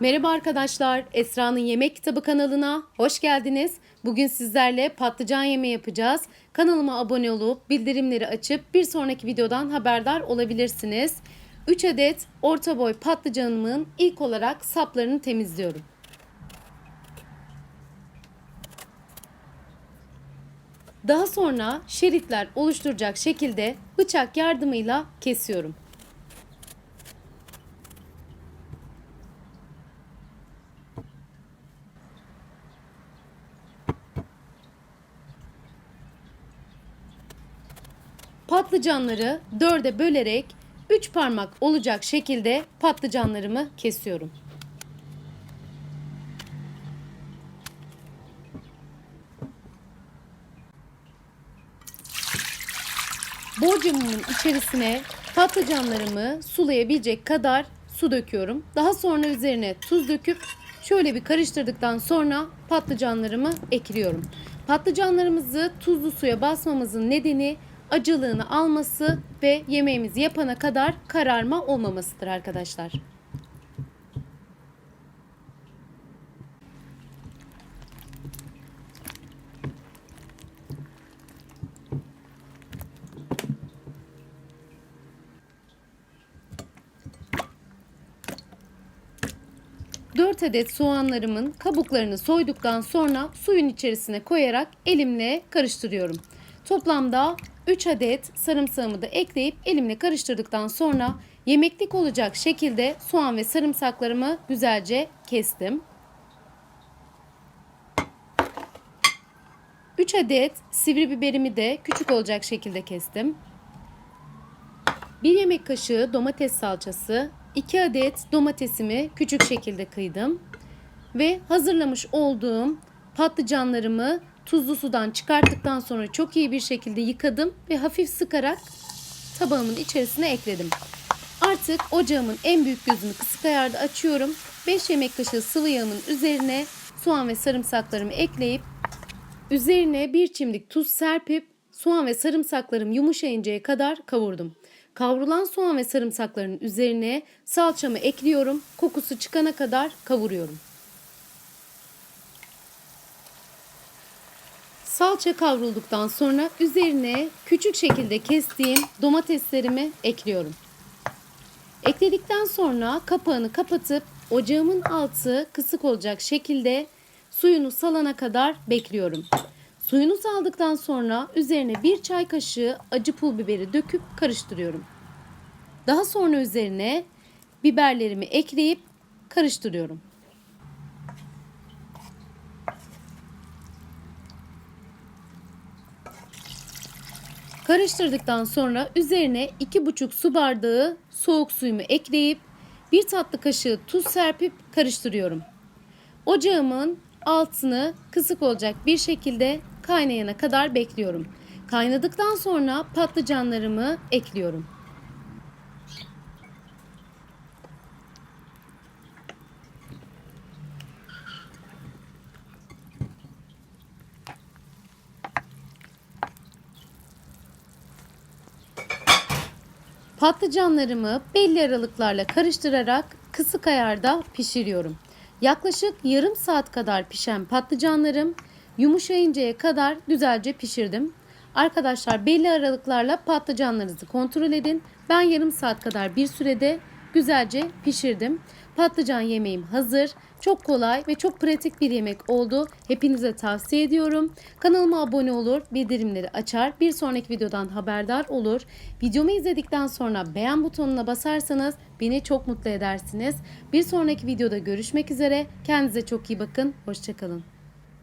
Merhaba arkadaşlar, Esra'nın Yemek Kitabı kanalına hoş geldiniz. Bugün sizlerle patlıcan yemeği yapacağız. Kanalıma abone olup bildirimleri açıp bir sonraki videodan haberdar olabilirsiniz. 3 adet orta boy patlıcanımın ilk olarak saplarını temizliyorum. Daha sonra şeritler oluşturacak şekilde bıçak yardımıyla kesiyorum. Patlıcanları dörde bölerek 3 parmak olacak şekilde patlıcanlarımı kesiyorum. Borcamımın içerisine patlıcanlarımı sulayabilecek kadar su döküyorum. Daha sonra üzerine tuz döküp şöyle bir karıştırdıktan sonra patlıcanlarımı ekliyorum. Patlıcanlarımızı tuzlu suya basmamızın nedeni acılığını alması ve yemeğimizi yapana kadar kararma olmamasıdır arkadaşlar. Adet soğanlarımın kabuklarını soyduktan sonra suyun içerisine koyarak elimle karıştırıyorum. Toplamda 3 adet sarımsağımı da ekleyip elimle karıştırdıktan sonra yemeklik olacak şekilde soğan ve sarımsaklarımı güzelce kestim. 3 adet sivri biberimi de küçük olacak şekilde kestim. 1 yemek kaşığı domates salçası, 2 adet domatesimi küçük şekilde kıydım. Ve hazırlamış olduğum patlıcanlarımı tuzlu sudan çıkarttıktan sonra çok iyi bir şekilde yıkadım ve hafif sıkarak tabağımın içerisine ekledim. Artık ocağımın en büyük gözünü kısık ayarda açıyorum. 5 yemek kaşığı sıvı yağımın üzerine soğan ve sarımsaklarımı ekleyip üzerine bir çimdik tuz serpip soğan ve sarımsaklarım yumuşayıncaya kadar kavurdum. Kavrulan soğan ve sarımsakların üzerine salçamı ekliyorum. Kokusu çıkana kadar kavuruyorum. Salça kavrulduktan sonra üzerine küçük şekilde kestiğim domateslerimi ekliyorum. Ekledikten sonra kapağını kapatıp ocağımın altı kısık olacak şekilde suyunu salana kadar bekliyorum. Suyunu saldıktan sonra üzerine bir çay kaşığı acı pul biberi döküp karıştırıyorum. Daha sonra üzerine biberlerimi ekleyip karıştırıyorum. Karıştırdıktan sonra üzerine 2,5 su bardağı soğuk suyumu ekleyip bir tatlı kaşığı tuz serpip karıştırıyorum. Ocağımın altını kısık olacak bir şekilde kaynayana kadar bekliyorum. Kaynadıktan sonra patlıcanlarımı ekliyorum. Patlıcanlarımı belli aralıklarla karıştırarak kısık ayarda pişiriyorum. Yaklaşık yarım saat kadar pişen patlıcanlarım yumuşayıncaya kadar güzelce pişirdim. Arkadaşlar belli aralıklarla patlıcanlarınızı kontrol edin. Ben yarım saat kadar bir sürede güzelce pişirdim. Patlıcan yemeğim hazır. Çok kolay ve çok pratik bir yemek oldu. Hepinize tavsiye ediyorum. Kanalıma abone olur, bildirimleri açar. Bir sonraki videodan haberdar olur. Videomu izledikten sonra beğen butonuna basarsanız beni çok mutlu edersiniz. Bir sonraki videoda görüşmek üzere. Kendinize çok iyi bakın. Hoşçakalın.